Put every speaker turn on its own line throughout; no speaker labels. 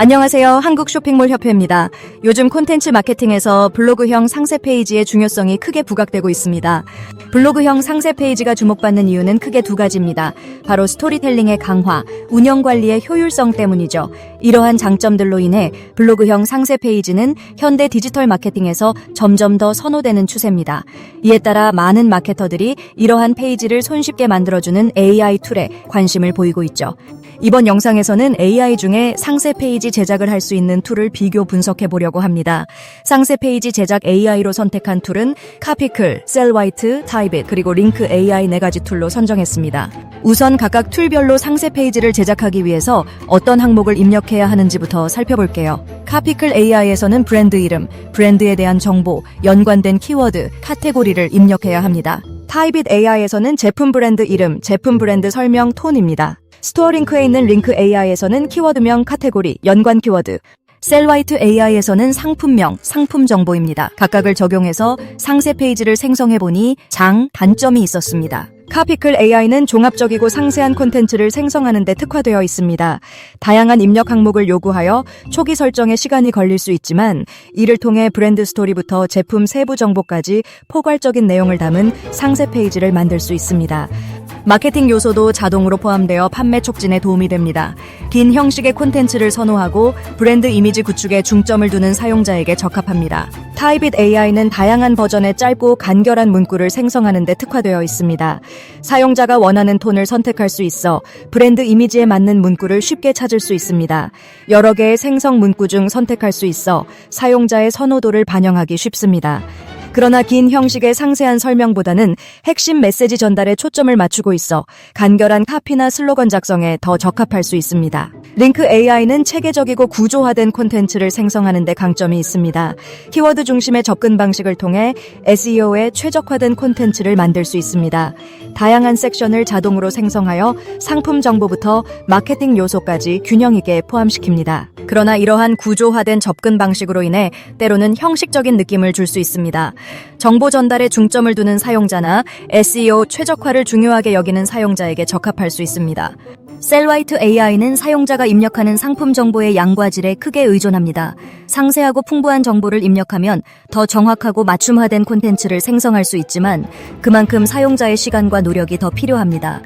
안녕하세요. 한국 쇼핑몰 협회입니다. 요즘 콘텐츠 마케팅에서 블로그형 상세 페이지의 중요성이 크게 부각되고 있습니다. 블로그형 상세 페이지가 주목받는 이유는 크게 두 가지입니다. 바로 스토리텔링의 강화, 운영 관리의 효율성 때문이죠. 이러한 장점들로 인해 블로그형 상세 페이지는 현대 디지털 마케팅에서 점점 더 선호되는 추세입니다. 이에 따라 많은 마케터들이 이러한 페이지를 손쉽게 만들어주는 AI 툴에 관심을 보이고 있죠. 이번 영상에서는 AI 중에 상세 페이지 제작을 할 수 있는 툴을 비교 분석해 보려고 합니다. 상세 페이지 제작 AI로 선택한 툴은 카피클, 셀화이트, 타이빗, 그리고 링크 AI 네 가지 툴로 선정했습니다. 우선 각각 툴별로 상세 페이지를 제작하기 위해서 어떤 항목을 입력해야 하는지부터 살펴볼게요. 카피클 AI에서는 브랜드 이름, 브랜드에 대한 정보, 연관된 키워드, 카테고리를 입력해야 합니다. 타이빗 AI에서는 제품 브랜드 이름, 제품 브랜드 설명 톤입니다. 스토어 링크에 있는 링크 AI에서는 키워드명 카테고리, 연관 키워드, 셀화이트 AI에서는 상품명, 상품 정보입니다. 각각을 적용해서 상세 페이지를 생성해 보니 장, 단점이 있었습니다. 카피클 AI는 종합적이고 상세한 콘텐츠를 생성하는 데 특화되어 있습니다. 다양한 입력 항목을 요구하여 초기 설정에 시간이 걸릴 수 있지만 이를 통해 브랜드 스토리부터 제품 세부 정보까지 포괄적인 내용을 담은 상세 페이지를 만들 수 있습니다. 마케팅 요소도 자동으로 포함되어 판매 촉진에 도움이 됩니다. 긴 형식의 콘텐츠를 선호하고 브랜드 이미지 구축에 중점을 두는 사용자에게 적합합니다. 타이빗 AI는 다양한 버전의 짧고 간결한 문구를 생성하는 데 특화되어 있습니다. 사용자가 원하는 톤을 선택할 수 있어 브랜드 이미지에 맞는 문구를 쉽게 찾을 수 있습니다. 여러 개의 생성 문구 중 선택할 수 있어 사용자의 선호도를 반영하기 쉽습니다. 그러나 긴 형식의 상세한 설명보다는 핵심 메시지 전달에 초점을 맞추고 있어 간결한 카피나 슬로건 작성에 더 적합할 수 있습니다. 링크 AI는 체계적이고 구조화된 콘텐츠를 생성하는 데 강점이 있습니다. 키워드 중심의 접근 방식을 통해 SEO에 최적화된 콘텐츠를 만들 수 있습니다. 다양한 섹션을 자동으로 생성하여 상품 정보부터 마케팅 요소까지 균형 있게 포함시킵니다. 그러나 이러한 구조화된 접근 방식으로 인해 때로는 형식적인 느낌을 줄 수 있습니다. 정보 전달에 중점을 두는 사용자나 SEO 최적화를 중요하게 여기는 사용자에게 적합할 수 있습니다. 셀화이트 AI는 사용자가 입력하는 상품 정보의 양과 질에 크게 의존합니다. 상세하고 풍부한 정보를 입력하면 더 정확하고 맞춤화된 콘텐츠를 생성할 수 있지만 그만큼 사용자의 시간과 노력이 더 필요합니다.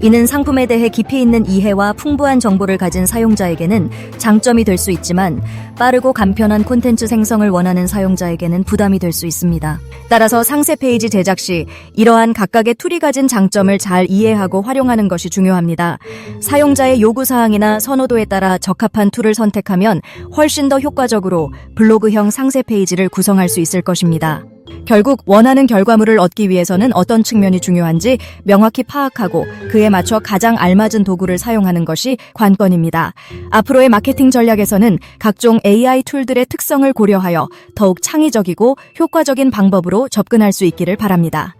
이는 상품에 대해 깊이 있는 이해와 풍부한 정보를 가진 사용자에게는 장점이 될 수 있지만 빠르고 간편한 콘텐츠 생성을 원하는 사용자에게는 부담이 될 수 있습니다. 따라서 상세 페이지 제작 시 이러한 각각의 툴이 가진 장점을 잘 이해하고 활용하는 것이 중요합니다. 사용자의 요구사항이나 선호도에 따라 적합한 툴을 선택하면 훨씬 더 효과적으로 블로그형 상세 페이지를 구성할 수 있을 것입니다. 결국 원하는 결과물을 얻기 위해서는 어떤 측면이 중요한지 명확히 파악하고 그에 맞춰 가장 알맞은 도구를 사용하는 것이 관건입니다. 앞으로의 마케팅 전략에서는 각종 AI 툴들의 특성을 고려하여 더욱 창의적이고 효과적인 방법으로 접근할 수 있기를 바랍니다.